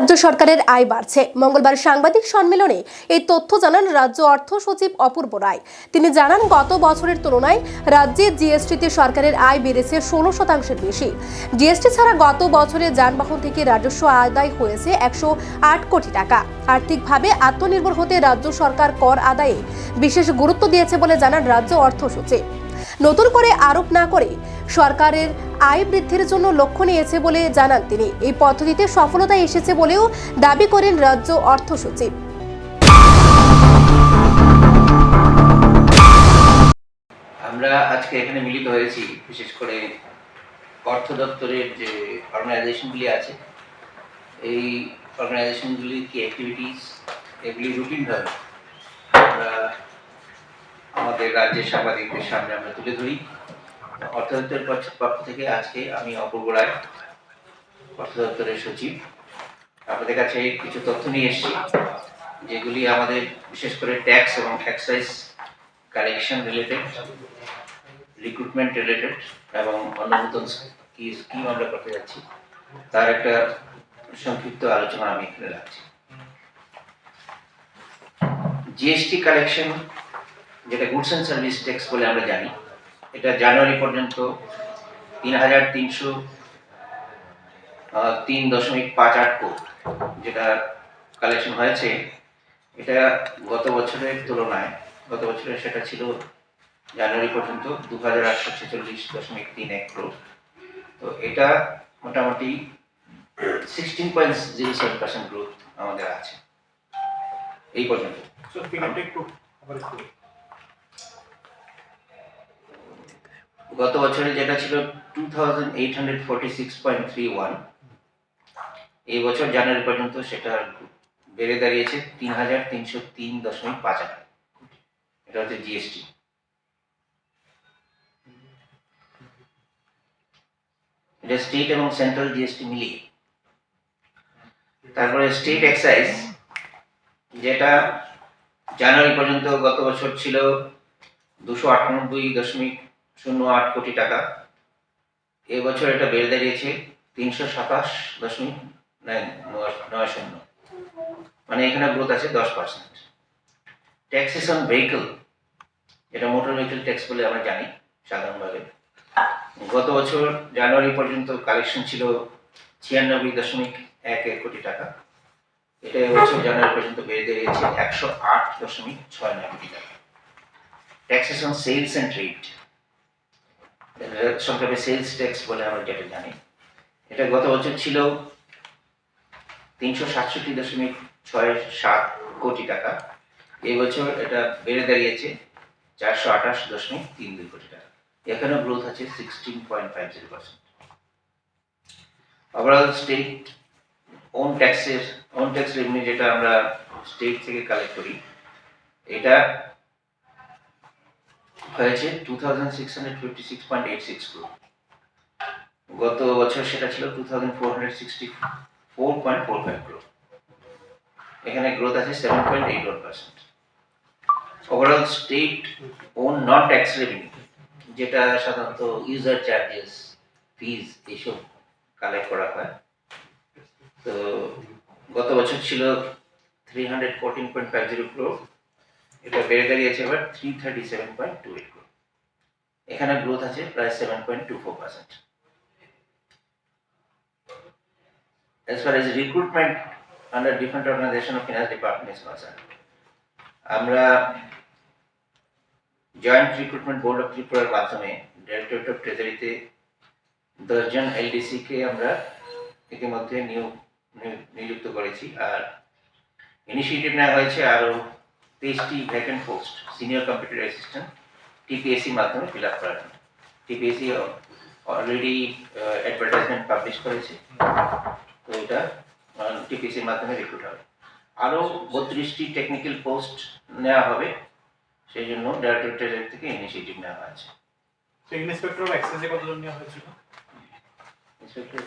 রাজ্য সরকারের আয় বাড়ছে। মঙ্গলবার সাংবাদিক সম্মেলনে এই তথ্য জানান রাজ্য অর্থ সচিব অপূর্ব রায়। তিনি জানান, গত বছরের তুলনায় রাজ্যে জিএসটিতে সরকারের আয় বেড়েছে ষোলো শতাংশের বেশি। জিএসটি ছাড়া গত বছরে যানবাহন থেকে রাজস্ব আদায় হয়েছে একশো আট কোটি টাকা। আর্থিকভাবে আত্মনির্ভর হতে রাজ্য সরকার কর আদায়ে বিশেষ গুরুত্ব দিয়েছে বলে জানান রাজ্য অর্থ সচিব। নতুন করে আরোপ না করে সরকারের আয় বৃদ্ধির জন্য লক্ষ্য নিয়েছে বলে জানান তিনি। এই পদ্ধতিতে সফলতা এসেছে বলেও দাবি করেন রাজ্য অর্থ সচিব। আমরা আজকে এখানে মিলিত হয়েছি, বিশেষ করে অর্থ দপ্তরের যে অর্গানাইজেশনগুলি আছে, এই অর্গানাইজেশনগুলির কি অ্যাক্টিভিটিস এগুলি রুটিনভাবে আমরা আমাদের রাজ্যের সাংবাদিকদের সামনে আমরা তুলে ধরি। অর্থ দপ্তরের পক্ষ- থেকে আজকে আমি অপূর্ব রায় অর্থ দপ্তরের সচিব। আপনাদের কাছে কিছু তথ্য নিয়ে এসেছি, যেগুলি আমাদের বিশেষ করে ট্যাক্স এবং excise collection related, recruitment related এবং অন্য নতুন কি স্কিম আমরা করতে যাচ্ছি, তার একটা সংক্ষিপ্ত আলোচনা আমি এখানে রাখছি। জিএসটি কালেকশন, যেটা গুডস অ্যান্ড সার্ভিস ট্যাক্স বলে আমরা জানি এটা জানুয়ারি পর্যন্ত তিন হাজার তিনশো তিন দশমিক পাঁচ আট কোট যেটা কালেকশন হয়েছে, এটা গত বছরের তুলনায়, গত বছরে সেটা ছিল জানুয়ারি পর্যন্ত দু হাজার আটশো ছেচল্লিশ দশমিক তিন এক ক্রোড তো এটা মোটামুটি sixteen point zero seven percent growth আমাদের আছে। এই পর্যন্ত। গত বছরে যেটা ছিল two thousand eight hundred forty six point three one এই বছর জানুয়ারি পর্যন্ত সেটা বেড়ে দাঁড়িয়েছে তিন হাজার তিনশো তিন দশমিক পাঁচ আট। এটা হচ্ছে জিএসটি এটা স্টেট এবং সেন্ট্রাল জিএসটি মিলিয়ে। তারপরে স্টেট এক্সাইজ যেটা জানুয়ারি পর্যন্ত গত বছর ছিল দুশো আটানব্বই দশমিক শূন্য আট কোটি টাকা। এবছর এটা বেড়ে দাঁড়িয়েছে তিনশো সাতাশ দশমিক নয় নয়- নয় শূন্য। মানে এখানে গ্রোথ আছে দশ পার্সেন্ট ট্যাক্সেস অন ভেহিকল এটা মোটর ভেহিকল ট্যাক্স বলে আমরা জানি সাধারণভাবে। গত বছর জানুয়ারি পর্যন্ত কালেকশন ছিল ছিয়ানব্বই দশমিক এক এক কোটি টাকা। এটা এবছর জানুয়ারি পর্যন্ত বেড়ে দাঁড়িয়েছে একশো আট দশমিক ছয় নয় কোটি টাকা। Taxes on sales and trade সংক্ষেপে সেলস ট্যাক্স বলে আমরা যেটা জানি। এটা গত বছর ছিল তিনশো সাতষট্টি দশমিক ছয় সাত কোটি টাকা। এই বছর এটা বেড়ে দাঁড়িয়েছে চারশো আঠাশ দশমিক তিন দুই কোটি টাকা। এখানেও গ্রোথ আছে sixteen point five zero percent overall state own ট্যাক্সের ওন ট্যাক্স রেভিনিউ যেটা আমরা স্টেট থেকে কালেক্ট করি, এটা হয়েছে two thousand six hundred fifty six point eight six গত বছর সেটা ছিল two thousand four hundred sixty four point four five crore এখানে গ্রোথ আছে seven point eight one percent overall state own non tax revenue যেটা সাধারণত user charges fees এইসব collect করা হয়। তো গত বছর ছিল three hundred fourteen point five zero crore এটা বেড়ে দাঁড়িয়েছে এবার three thirty seven point two eight এখানে গ্রোথ আছে প্রায় seven point two four percent As far as recruitment under different organization of finance department is আমরা জয়েন্ট রিক্রুটমেন্ট বোর্ড অফ ত্রিপুরার মাধ্যমে ডাইরেক্টরেট অফ ট্রেজারিতে দশজন এলডিসি কে আমরা ইতিমধ্যে নিয়োগ- নিযুক্ত করেছি। আর ইনিশিয়েটিভ নেওয়া হয়েছে আরও তেইশটি vacant post senior computer assistant TPSC মাধ্যমে ফিল আপ করার জন্য। টিপিএসসি অলরেডি অ্যাডভার্টাইজমেন্ট পাবলিশ করেছে। তো এটা টিপিএসসির মাধ্যমে রিক্রুট হবে। আরও বত্রিশটি টেকনিক্যাল পোস্ট নেওয়া হবে। সেই জন্য ডাইরেক্টরেট থেকে ইনিশিয়েটিভ নেওয়া হয়েছে তো ইন্সপেক্টর অফ এক্সাইজে কতজন নেওয়া হয়েছিল? ইন্সপেক্টর